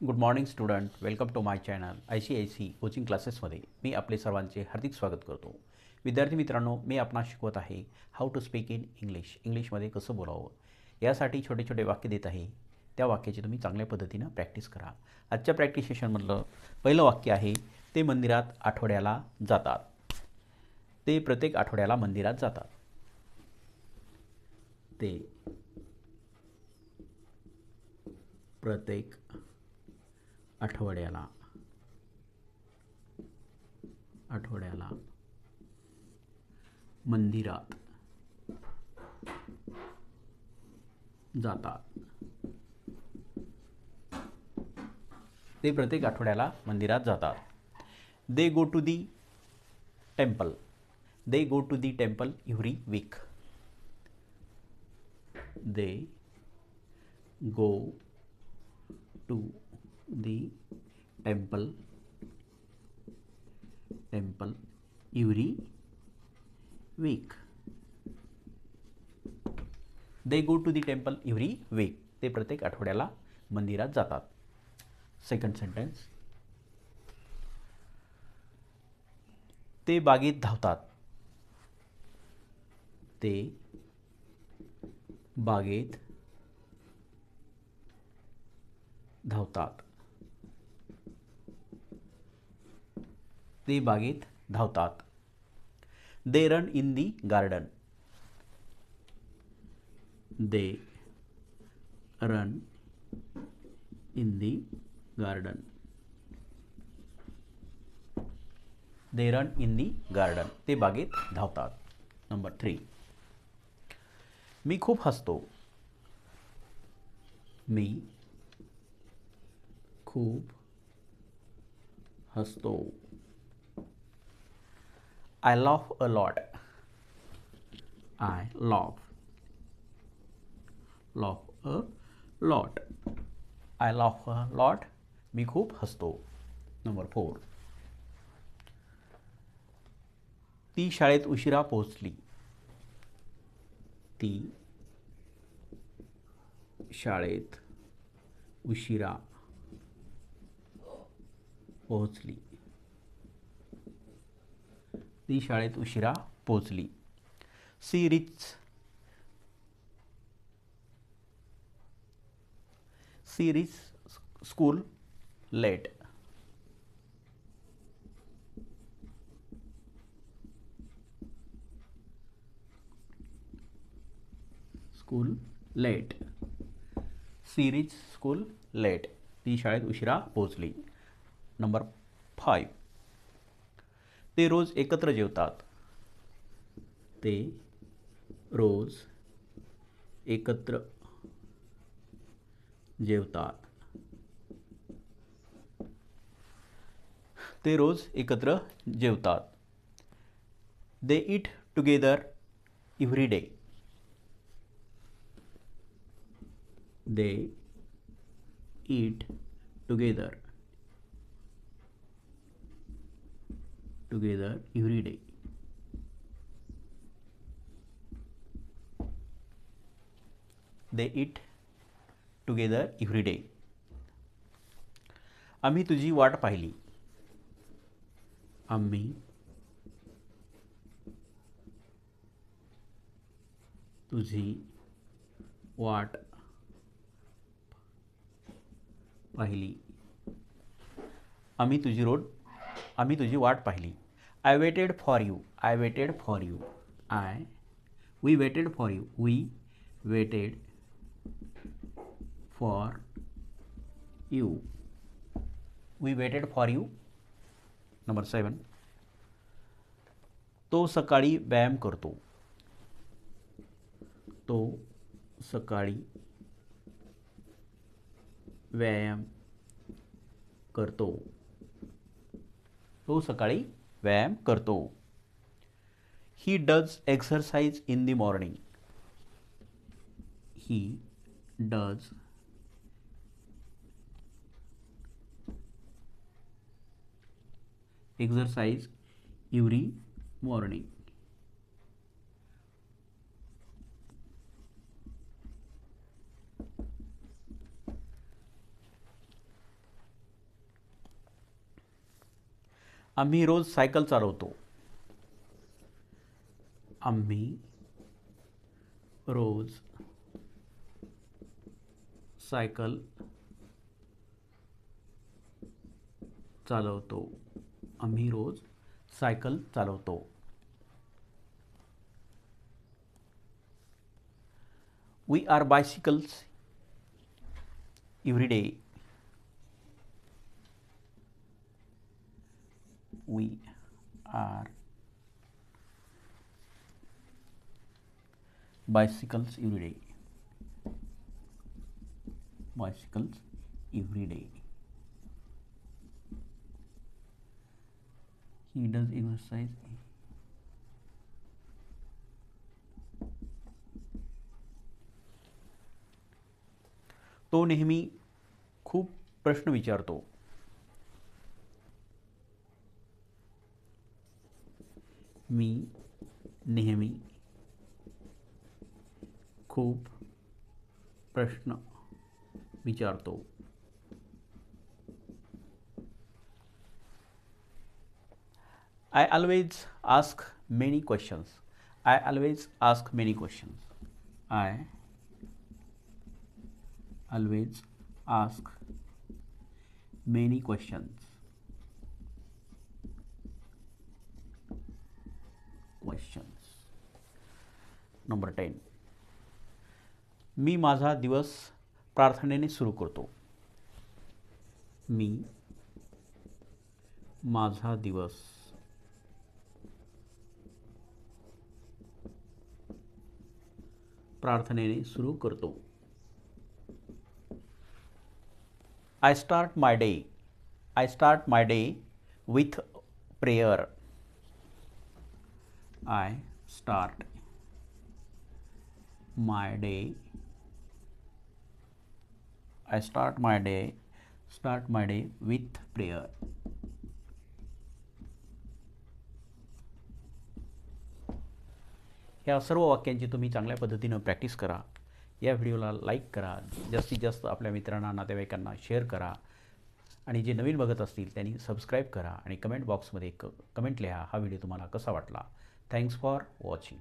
Good morning student welcome to my channel I C I C coaching क्लासेसमध्ये मी आपले सर्वांचे हार्दिक स्वागत करतो. विद्यार्थी मित्रांनो मी आपणास शिकवत आहे how to speak in English इंग्लिशमध्ये कसं बोलावं? यासाठी छोटे छोटे वाक्य देत आहे. त्या वाक्याची तुम्ही चांगल्या पद्धतीनं प्रॅक्टिस करा. आजच्या प्रॅक्टिस सेशनमधलं पहिलं वाक्य आहे ते मंदिरात आठवड्याला जातात. ते प्रत्येक आठवड्याला मंदिरात जातात. ते प्रत्येक आठवड्याला. आठवड्याला. मंदिरात जातात. ते प्रत्येक आठवड्याला मंदिरात जातात. They go to the temple. They go to the temple every week. They go to the temple temple every week they go to the temple every week ते प्रत्येक आठवड्याला मंदिरात जातात सेकंड सेंटेन्स ते बागेत धावतात ते बागेत धावतात ते बागेत धावतात they run in the garden they run in the garden they run in the garden ते बागेत धावतात नंबर थ्री मी खूप हसतो मी खूप हसतो I laugh a lot I laugh laugh a lot I laugh a lot मी खूप हसतो. नंबर फोर ती शाळेत उशिरा पोहोचली. ती शाळेत उशिरा पोहोचली. ती शाळेत उशिरा पोहोचली she reach she reach school late. School late. She reach school late. ती शाळेत उशिरा पोहोचली नंबर फाईव्ह ते रोज एकत्र जेवतात. ते रोज एकत्र जेवतात. ते रोज एकत्र जेवतात. They eat together every day they eat together. Together every day they eat together every day आम्ही तुझी वाट पाहिली आम्ही तुझी वाट पाहिली आम्ही तुझी रोड आम्ही तुझी वाट पाहिली. I waited for you I waited for you I we waited for you we waited for you we waited for you number seven तो सकाळी व्यायाम करतो. तो सकाळी व्यायाम करतो. तो सकाळी व्यायाम करतो. He does exercise in the morning he does exercise every morning आम्ही रोज सायकल चालवतो. आम्ही रोज सायकल चालवतो. आम्ही रोज सायकल चालवतो. We are bicycles every day we are bicycles every day bicycles every day he does exercise तो नेहमी खूप प्रश्न विचारतो मी नेहमी। खूप प्रश्न विचारतो। I always ask many questions I always ask many questions I always ask many questions number ten. मी माझा दिवस प्रार्थनेने सुरू करतो. मी माझा दिवस प्रार्थनेने सुरू करतो. I start my day I start my day with prayer I start my day I start my day start my day with prayer. ह्या सर्व वाक्यांची तुम्ही चांगल्या पद्धतीनं प्रॅक्टिस करा. या व्हिडिओला लाईक करा. जास्तीत जास्त आपल्या मित्रांना नातेवाईकांना शेअर करा. आणि जे नवीन बघत असतील त्यांनी सबस्क्राईब करा. आणि कमेंट बॉक्समध्ये क कमेंट लिहा. हा व्हिडिओ तुम्हाला कसा वाटला? Thanks for watching